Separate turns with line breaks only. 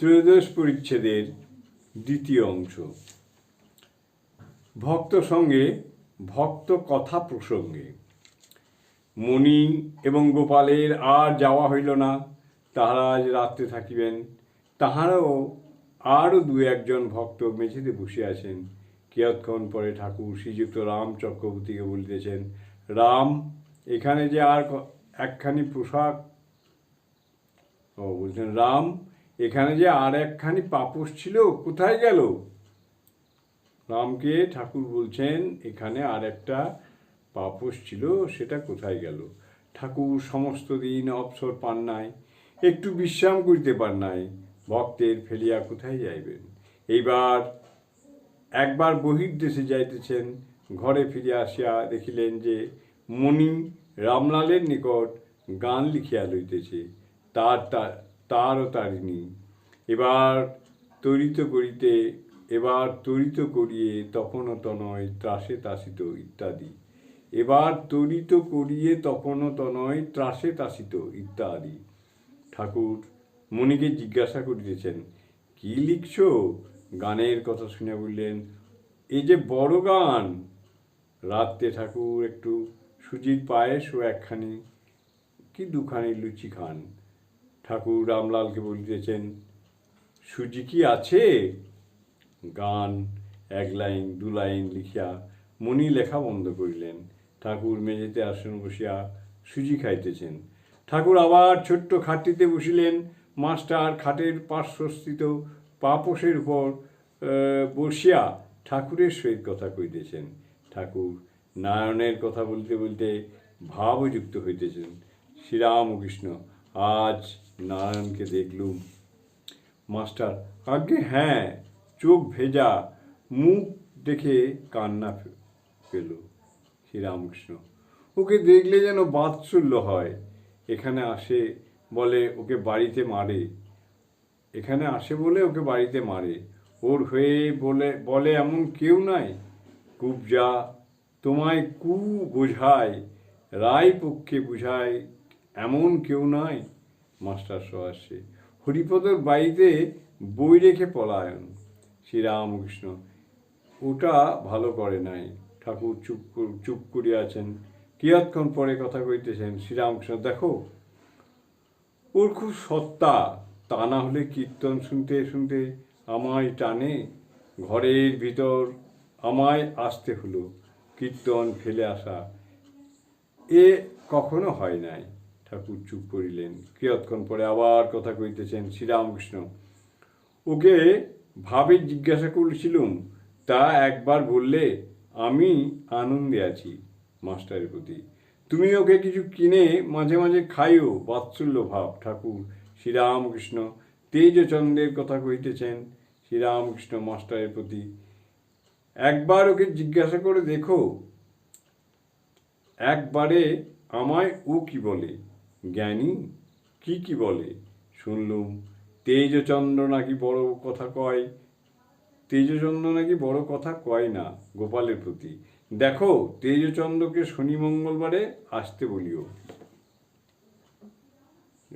ত্রয়োদশ পরিচ্ছেদের দ্বিতীয় অংশ। ভক্ত সঙ্গে, ভক্ত কথা প্রসঙ্গে। মণি এবং গোপালের আর যাওয়া হইল না, তাহারা আজ রাত্রে থাকিবেন। তাহারাও আরও দু একজন ভক্ত মেঝেতে বসে আছেন। কিয়ৎক্ষণ পরে ঠাকুর শ্রীযুক্ত রাম চক্রবর্তীকে বলিতেছেন, রাম, এখানে যে আর একখানি পোশাক ও বলছেন, রাম এখানে যে আর একখানি পাপোশ ছিল, কোথায় গেল? রামকে ঠাকুর বলছেন, এখানে আর একটা পাপোশ ছিল, সেটা কোথায় গেল? ঠাকুর সমস্ত দিন অবসর পান নাই, একটু বিশ্রাম করিতে পার নাই। ভক্তের ফেলিয়া কোথায় যাইবেন? এইবার একবার বহির্দেশে যাইতেছেন, ঘরে ফিরিয়া আসিয়া দেখিলেন যে মণি রামলালের নিকট গান লিখিয়া লইতেছে। তার তা- তারও তারিণী এবার তরিত করিতে, এবার তরিত করিয়ে তখনও তনয় ত্রাসে তাসিত ইত্যাদি। এবার তরিত করিয়ে তখনও তনয় ত্রাসে তাসিত ইত্যাদি। ঠাকুর মণিকে জিজ্ঞাসা করিতেছেন, কি লিখছো? গানের কথা শুনে বললেন এই যে বড় গান। রাত্রে ঠাকুর একটু সুজির পায়েস ও একখানি, কি দুখানি লুচি খান। ঠাকুর রামলালকে বলিতেছেন, সুজি কি আছে? গান, এক লাইন, দু লাইন লিখিয়া মণি লেখা বন্ধ করিলেন। ঠাকুর মেঝেতে আসন বসিয়া সুজি খাইতেছেন। ঠাকুর আবার ছোট্ট খাটটিতে বসিলেন। মাস্টার খাটের পার্শ্বস্থিত পাপোশের উপর বসিয়া ঠাকুরের সহিত কথা কইতেছেন। ঠাকুর নারায়ণের কথা বলতে বলতে ভাবযুক্ত হইতেছেন। শ্রীরামকৃষ্ণ, আজ নারায়ণকে দেখলুম। মাস্টার আগে হ্যাঁ চোখ ভেজা, মুখ দেখে কান্না পেল শ্রীরামকৃষ্ণ। ওকে দেখলে যেন বাৎসল্য হয়। এখানে আসে বলে ওকে বাড়িতে মারে। এখানে আসে বলে ওকে বাড়িতে মারে। ওর হয়ে বলে বলে এমন কেউ নাই। কুবজা তোমায় কু বোঝায়, রায় পক্ষে বুঝায়, এমন কেউ নাই। মাস্টার সহাসে হরিপদর বাড়িতে বই রেখে পলায়ন। শ্রীরামকৃষ্ণ, ওটা ভালো করে নাই। ঠাকুর চুপ চুপ করিয়া আছেন কিয়ৎক্ষণ পরে কথা কইতেছেন, শ্রীরামকৃষ্ণ, দেখো, ওর খুব সত্তা। তা না হলে কীর্তন শুনতে শুনতে আমায় টানে, ঘরের ভিতর আমায় আসতে হলো। কীর্তন ফেলে আসা এ কখনো হয় নাই। ঠাকুর চুপ করিলেন। কিয়ৎক্ষণ পরে আবার কথা কইতেছেন শ্রীরামকৃষ্ণ, ওকে ভাবে জিজ্ঞাসা করেছিলুম, তা একবার বললে আমি আনন্দে আছি মাস্টারের প্রতি। তুমি ওকে কিছু কিনে মাঝে মাঝে খাইও, বাৎসল্য ভাব। ঠাকুর, শ্রীরামকৃষ্ণ, তেজচন্দ্রের কথা কইতেছেন শ্রীরামকৃষ্ণ মাস্টারের প্রতি, একবার ওকে জিজ্ঞাসা করে দেখো, একবারে আমায় ও কি বলে? জ্ঞানী কি কি বলে? শুনলুম, তেজচন্দ্র নাকি বড় কথা কয়? তেজচন্দ্র নাকি বড় কথা কয় না গোপালের প্রতি? দেখো, তেজচন্দ্রকে শনি মঙ্গলবারে আসতে বলিও।